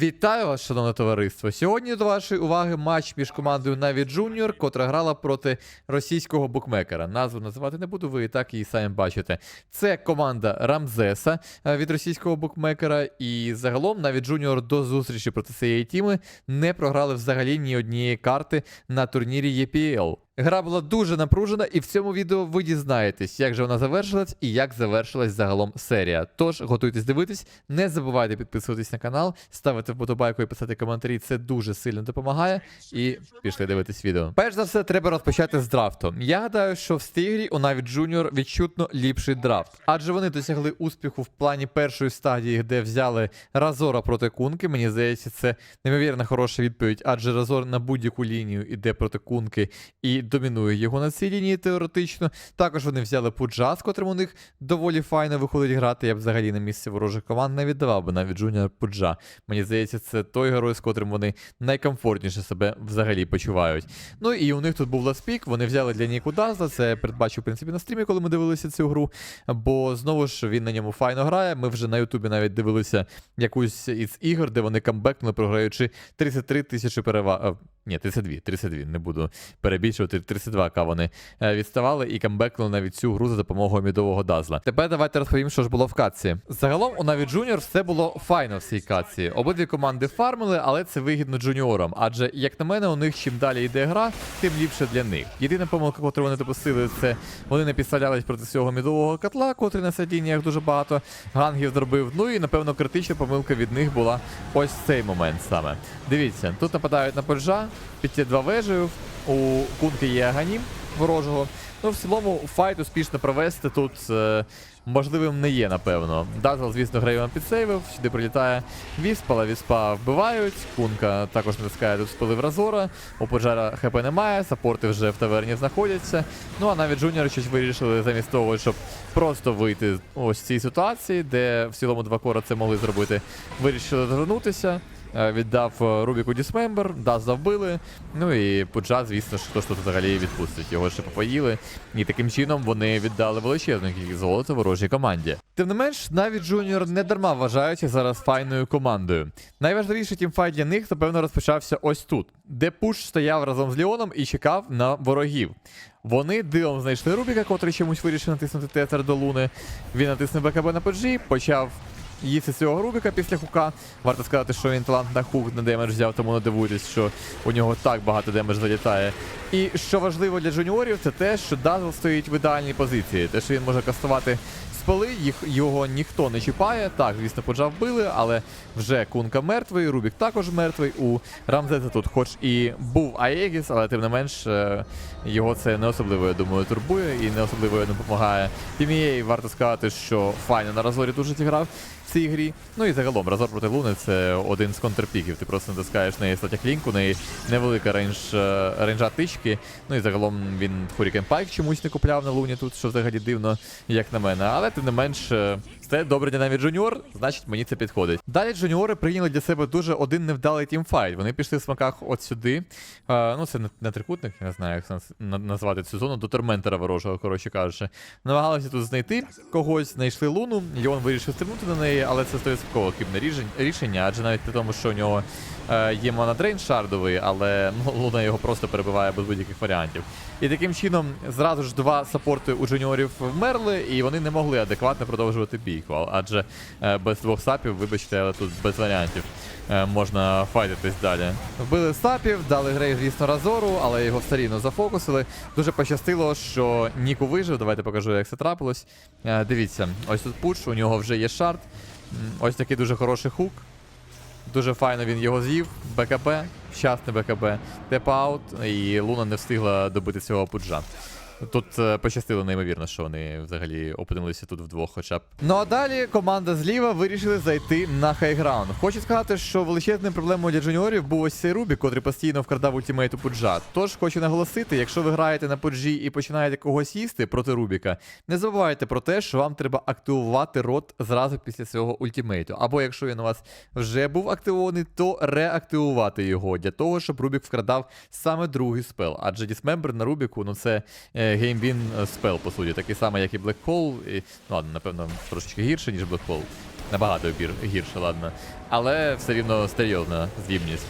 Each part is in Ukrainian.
Вітаю вас, шановне товариство. Сьогодні до вашої уваги матч між командою Na'Vi Junior, котра грала проти російського букмекера. Назву називати не буду, ви і так її самі бачите. Це команда Рамзеса е, від російського букмекера. І загалом Na'Vi Junior до зустрічі проти цієї тіми не програли взагалі ні однієї карти на турнірі EPL. Гра була дуже напружена, і в цьому відео ви дізнаєтесь, як же вона завершилась і як завершилась загалом серія. Тож готуйтесь дивитись, не забувайте підписуватись на канал, ставити вподобайку і писати коментарі. Це дуже сильно допомагає. І пішли дивитись відео. Перш за все, треба розпочати з драфту. Я гадаю, що в стигрі у Na'Vi Junior відчутно ліпший драфт, адже вони досягли успіху в плані першої стадії, де взяли Разора проти Кунки. Мені здається, це неймовірно хороша відповідь, адже Разор на будь-яку лінію іде проти Кунки і домінує його на цій лінії теоретично. Також вони взяли Пуджа, з котрим у них доволі файно виходить грати. Я б взагалі на місці ворожих команд не віддавав би навіть Джуніор Пуджа. Мені здається, це той герой, з котрим вони найкомфортніше себе взагалі почувають. Ну і у них тут був ласпік, вони взяли для Ніку Дазла, це передбачив в принципі на стрімі, коли ми дивилися цю гру. Бо знову ж він на ньому файно грає. Ми вже на Ютубі навіть дивилися якусь із ігор, де вони камбекнули, програючи 33 тисячі переваг. Ні, 32, 32, не буду перебільшувати. 32 к вони е, відставали і камбекнули навіть цю гру за допомогою мідового дазла. Тепер давайте розповім, що ж було в катці. Загалом у Na'Vi Junior все було файно в цій катці. Обидві команди фармили, але це вигідно джуніорам. Адже, як на мене, у них чим далі йде гра, тим ліпше для них. Єдина помилка, яку вони допустили, це вони не підставлялись проти цього мідового котла, котрий на сидіннях дуже багато гангів зробив. Ну і напевно критична помилка від них була ось цей момент саме. Дивіться, тут нападають на поджа, під ті два вежею. У кунки є аганім ворожого. Ну, в цілому, файт успішно провести тут е, можливим не є, напевно. Дазл, звісно, Грейвен підсейвив, сюди прилітає Вісп, але Віспа вбивають. Кунка також натискає тут спилив Разора. У Поджара ХП немає, саппорти вже в таверні знаходяться. Ну а навіть Джуніори щось вирішили замість того, щоб просто вийти ось з цій ситуації, де в цілому два кора це могли зробити. Вирішили звернутися. Е, Віддав е, Рубіку Дісмембер, Даза вбили. Ну і Пуджа, звісно ж, хто тут взагалі відпустить. Його ще попоїли. І таким чином вони віддали величезну кількість золота ворожій команді. Тим не менш, навіть Джуніор не дарма вважаються зараз файною командою. Найважливіший тімфайт для них, напевно, розпочався ось тут, де Пуш стояв разом з Ліоном і чекав на ворогів. Вони дивом знайшли Рубіка, котрий чомусь вирішив натиснути тетер до Луни. Він натиснув БКБ на поджі, почав їсти цього Рубіка після хука. Варто сказати, що він талант на хук на демедж взяв, тому не дивуйтесь, що у нього так багато демедж залітає. І що важливо для джуніорів, це те, що Дазл стоїть в ідеальній позиції. Те, що він може кастувати спали, їх його ніхто не чіпає. Так, звісно, поджав били, але вже кунка мертвий, Рубік також мертвий. У Рамзеса тут, хоч і був Аегіс, але тим не менш е, його це не особливо, я думаю, турбує і не особливо не допомагає. Тімієй варто сказати, що файно на Разорі дуже зіграв цій грі. Ну і загалом Разор проти Луни це один з контрпіків. Ти просто натискаєш неї статях лінку, неї невелика рейндж, е, рейнджа тички. Ну і загалом він Hurricane Pike чомусь не купляв на Луні тут, що взагалі дивно, як на мене. Але тим не менш, е, це добре навіть Джуніор, значить мені це підходить. Далі джуніори прийняли для себе дуже один невдалий тімфайт. Вони пішли в смаках от сюди. Е, ну, це не, трикутник, я не знаю, як назвати цю зону, до торментера ворожого, коротше кажучи. Намагалися тут знайти когось, знайшли луну. Ліон вирішив стрибнути на неї, але це 100% хибне рішення, адже навіть при тому, що у нього е, є монодрейн шардовий, але ну, луна його просто перебиває без будь-яких варіантів. І таким чином зразу ж два саппорти у джуніорів вмерли, і вони не могли адекватно продовжувати бійку. Адже е, без двох сапів, вибачте, але тут без варіантів е, можна файтитись далі. Вбили сапів, дали грей, звісно, Разору, але його все рівно зафокусили. Дуже пощастило, що Ніку вижив. Давайте покажу, як це трапилось. Е, дивіться, ось тут пуш, у нього вже є шарт. Ось такий дуже хороший хук. Дуже файно він його з'їв. БКБ, щасне БКБ, теп-аут, і Луна не встигла добити цього пуджа. Тут е, пощастило неймовірно, що вони взагалі опинилися тут вдвох, хоча б. Ну а далі команда зліва вирішили зайти на хайграунд. Хочу сказати, що величезною проблемою для джуніорів був ось цей Рубік, котрий постійно вкрадав ультимейту Пуджа. Тож хочу наголосити, якщо ви граєте на Пуджі і починаєте когось їсти проти Рубіка, не забувайте про те, що вам треба активувати рот зразу після цього ультимейту. Або якщо він у вас вже був активований, то реактивувати його для того, щоб Рубік вкрадав саме другий спел. Адже Дісмембер на Рубіку, ну це е, геймвін спел, по суті, такий самий, як і Black Hole. І, ну ладно, напевно, трошечки гірше, ніж Black Hole. Набагато гірше, ладно. Але все рівно серйозна здібність.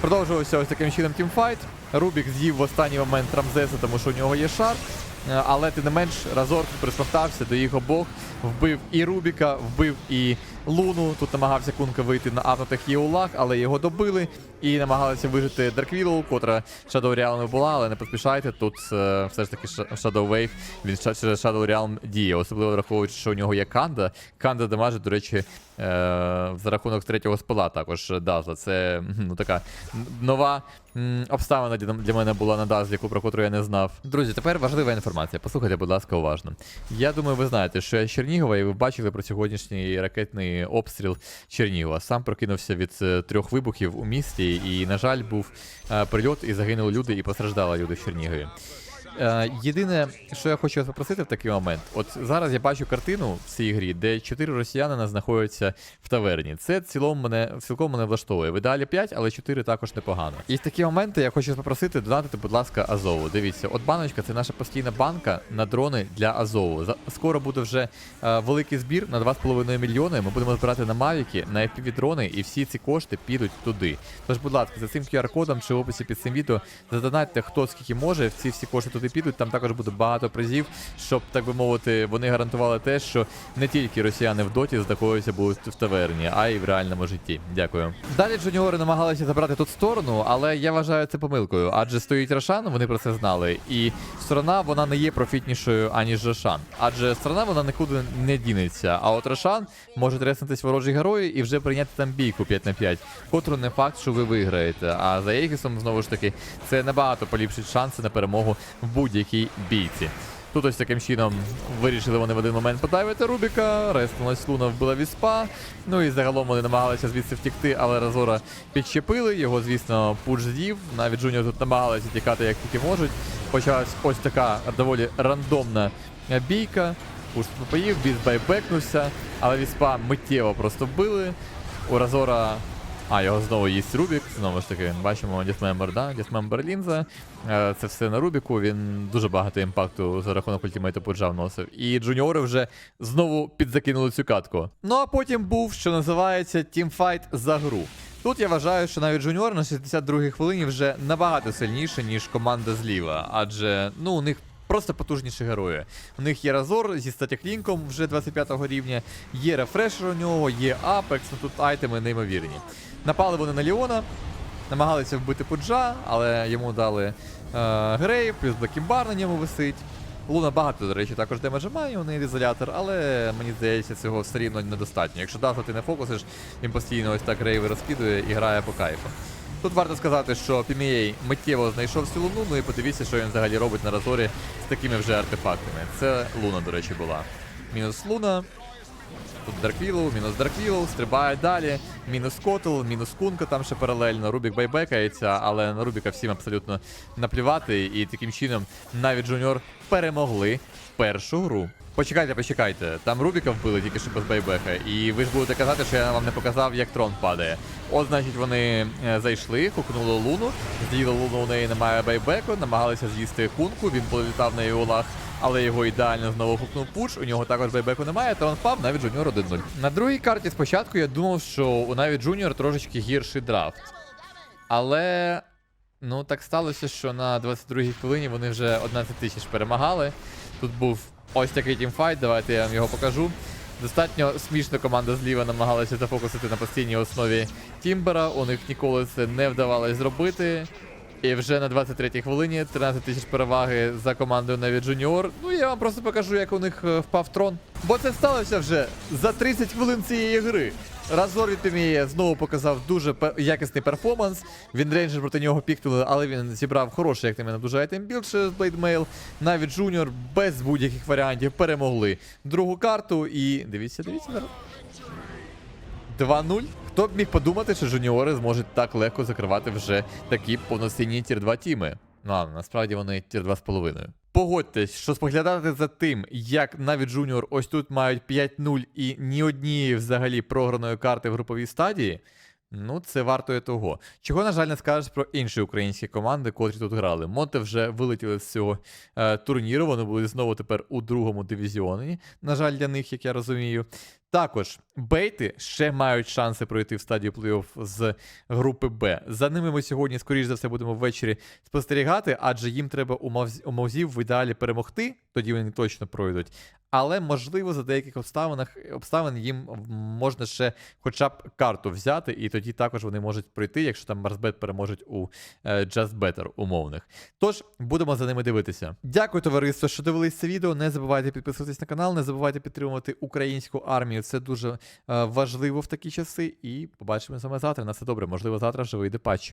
Продовжувався ось таким чином тімфайт. Рубік з'їв в останній момент Рамзеса, тому що у нього є шар. Е, Але тим не менш Разор присмоктався до їх обох, вбив і Рубіка, вбив і Луну. Тут намагався Кунка вийти на апнутих Єулах, але його добили і намагалися вижити Дарквілу, котра Shadow Realm і була, але не поспішайте. Тут е, все ж таки Shadow Wave, він через Shadow Realm діє, особливо враховуючи, що у нього є Канда. Канда дамажить, до речі, е, за рахунок третього спила також Дазла. Це ну, така нова м, обставина для, мене була на Дазлі, про котру я не знав. Друзі, тепер важлива інформація. Послухайте, будь ласка, уважно. Я думаю, ви знаєте, що я з Чернігова, і ви бачили про сьогоднішній ракетний обстріл Чернігова. Сам прокинувся від е, трьох вибухів у місті, і, на жаль, був е, прильот, і загинули люди, і постраждали люди в Чернігові. Е, єдине, що я хочу вас попросити в такий момент, от зараз я бачу картину в цій грі, де чотири росіянина знаходяться в таверні. Це цілом мене цілком мене влаштовує. В ідеалі 5, але 4 також непогано. І в такі моменти я хочу вас попросити донатити, будь ласка, Азову. Дивіться, от баночка це наша постійна банка на дрони для Азову. Скоро буде вже е, великий збір на 2,5 мільйони. Ми будемо збирати на Мавіки, на FPV дрони, і всі ці кошти підуть туди. Тож, будь ласка, за цим QR-кодом чи в описі під цим відео задонатьте хто скільки може. Ці всі кошти туди підуть. Там також буде багато призів, щоб так би мовити, вони гарантували те, що не тільки росіяни в доті знаходяться будуть в таверні, а й в реальному житті. Дякую. Далі джуніори намагалися забрати тут сторону, але я вважаю це помилкою, адже стоїть Рошан, вони про це знали. І сторона вона не є профітнішою, аніж Рошан. Адже сторона вона нікуди не дінеться. А от Рошан може треснутись ворожі герої і вже прийняти там бійку 5 на 5, котру не факт, що ви виграєте. А за Єгісом, знову ж таки, це набагато поліпшить шанси на перемогу в будь-якій бійці. Тут ось таким чином вирішили вони в один момент подавити Рубіка, реснулась Луна вбила віспа. Ну і загалом вони намагалися звідси втікти, але Разора підчепили. Його, звісно, пуш з'їв. Навіть Джуніор тут намагалися тікати як тільки можуть. Почалась ось така доволі рандомна бійка. Пуш поїв, біс байбекнувся, але віспа миттєво просто вбили. У Разора а, його знову їсть Рубік. Знову ж таки, бачимо Дісмембер, да? Дісмембер лінза. Е, Це все на Рубіку. Він дуже багато імпакту за рахунок ультимейту Пуджа вносив. І джуніори вже знову підзакинули цю катку. Ну а потім був, що називається тімфайт за гру. Тут я вважаю, що навіть джуніор на 62-й хвилині вже набагато сильніше, ніж команда зліва. Адже ну у них Просто потужніші герої. У них є Разор зі статік лінком вже 25 рівня, є рефрешер у нього, є Апекс, ну тут айтеми неймовірні. Напали вони на Ліона, намагалися вбити Пуджа, але йому дали е, Грей, плюс Блекімбар на ньому висить. Луна багато, до речі, також демеджа має, у неї ізолятор, але мені здається, цього все рівно недостатньо. Якщо Дафа ти не фокусиш, він постійно ось так рейви розкидує і грає по кайфу. Тут варто сказати, що PMA миттєво знайшов цю луну, ну і подивіться, що він взагалі робить на розорі з такими вже артефактами. Це луна, до речі, була. Мінус луна. Тут Дарквілоу, мінус Дарквілоу, стрибає далі. Мінус Котл, мінус Кунка там ще паралельно. Рубік байбекається, але на Рубіка всім абсолютно наплівати. І таким чином навіть Джуніор перемогли першу гру. Почекайте, почекайте. Там Рубіка вбили тільки що без байбека. І ви ж будете казати, що я вам не показав, як трон падає. От, значить, вони е, зайшли, хукнули луну, з'їли луну, у неї немає байбеку, намагалися з'їсти кунку, він політав на Іолах, але його ідеально знову хукнув пуш, у нього також байбеку немає, трон впав, навіть Джуніор 1-0. На другій карті спочатку я думав, що у навіть Джуніор трошечки гірший драфт. Але ну так сталося, що на 22-й хвилині вони вже 11 тисяч перемагали. Тут був ось такий тімфайт, давайте я вам його покажу. Достатньо смішно команда зліва намагалася зафокусити на постійній основі Тімбера. У них ніколи це не вдавалось зробити. І вже на 23-й хвилині 13 тисяч переваги за командою навіть Джуніор. Ну я вам просто покажу, як у них е, впав трон. Бо це сталося вже за 30 хвилин цієї гри. Разор від Тиміє знову показав дуже якісний перформанс. Він рейнджер проти нього пікнули, але він зібрав хороший, як на мене, дуже айтем білд через Блейдмейл. Навіть Джуніор без будь-яких варіантів перемогли другу карту. І дивіться, дивіться зараз. 2-0. Хто б міг подумати, що жуніори зможуть так легко закривати вже такі повноцінні тір 2 тіми. Ну, а насправді вони тір 2,5. Погодьтесь, що споглядати за тим, як навіть Жуніор ось тут мають 5-0 і ні однієї взагалі програної карти в груповій стадії. Ну, це вартує того. Чого, на жаль, не скажеш про інші українські команди, котрі тут грали. Монте вже вилетіли з цього е, турніру. Вони були знову тепер у другому дивізіоні. На жаль, для них, як я розумію. Також Бейти ще мають шанси пройти в стадію плей-офф з групи Б. За ними ми сьогодні, скоріш за все, будемо ввечері спостерігати, адже їм треба у Мавз- Мавзів в ідеалі перемогти, тоді вони точно пройдуть. Але можливо за деяких обставинах обставин їм можна ще хоча б карту взяти, і тоді також вони можуть пройти, якщо там Марсбет переможуть у е, Just Better умовних. Тож будемо за ними дивитися. Дякую, товариство, що дивились це відео. Не забувайте підписуватись на канал, не забувайте підтримувати українську армію. Це дуже е, важливо в такі часи. І побачимо вами завтра. На все добре. Можливо, завтра вже вийде патч.